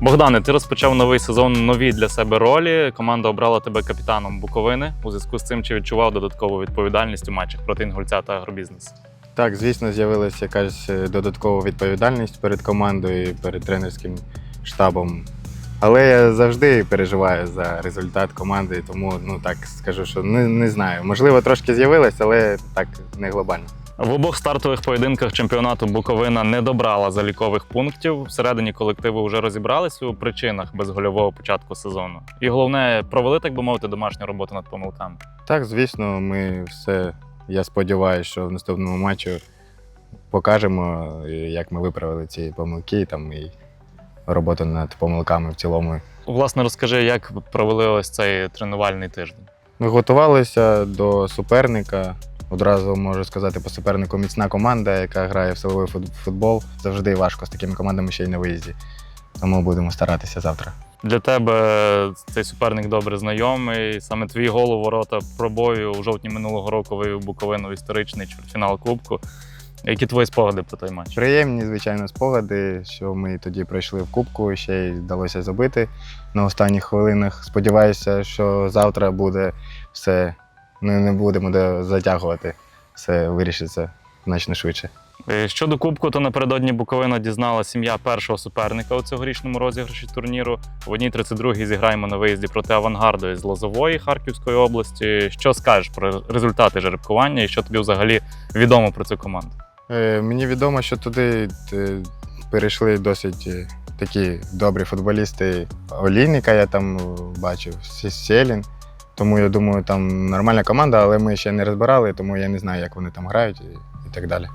Богдане, ти розпочав новий сезон нові для себе ролі. Команда обрала тебе капітаном Буковини. У зв'язку з цим чи відчував додаткову відповідальність у матчах проти Інгульця та агробізнес? Так, звісно, з'явилася якась е, додаткова відповідальність перед командою перед тренерським штабом. Але я завжди переживаю за результат команди, тому ну так скажу, що не, не знаю. Можливо, трошки з'явилась, але так не глобально. В обох стартових поєдинках чемпіонату Буковина не добрала залікових пунктів. Всередині колективу вже розібрались у причинах безгольового початку сезону. І головне, провели, так би мовити, домашню роботу над помилками. Так, звісно, ми все. Я сподіваюся, що в наступному матчі покажемо, як ми виправили ці помилки там, і роботу над помилками в цілому. Власне, розкажи, як провели ось цей тренувальний тиждень. Ми готувалися до суперника. Одразу можу сказати, по супернику міцна команда, яка грає в силовий футбол. Завжди важко з такими командами ще й на виїзді. Тому будемо старатися завтра. Для тебе цей суперник добре знайомий. Саме твій гол у ворота пробою у жовтні минулого року вивів Буковину в історичний чвертьфінал Кубку. Які твої спогади про той матч? Приємні, звичайно, спогади, що ми тоді пройшли в кубку, ще й вдалося забити на останніх хвилинах. Сподіваюся, що завтра буде все. Ми не будемо де- затягувати, все вирішиться значно швидше. Е, Щодо Кубку, то напередодні Буковина дізнала сім'я першого суперника у цьогорічному розіграші турніру. В одній 32-й зіграємо на виїзді проти авангарду із Лозової Харківської області. Що скажеш про результати жеребкування і що тобі взагалі відомо про цю команду? Е, Мені відомо, що туди е, перейшли досить такі добрі футболісти. Олійника я там бачив, Селін. Тому я думаю, там нормальна команда, але ми ще не розбирали, тому я не знаю, як вони там грають і, і так далі.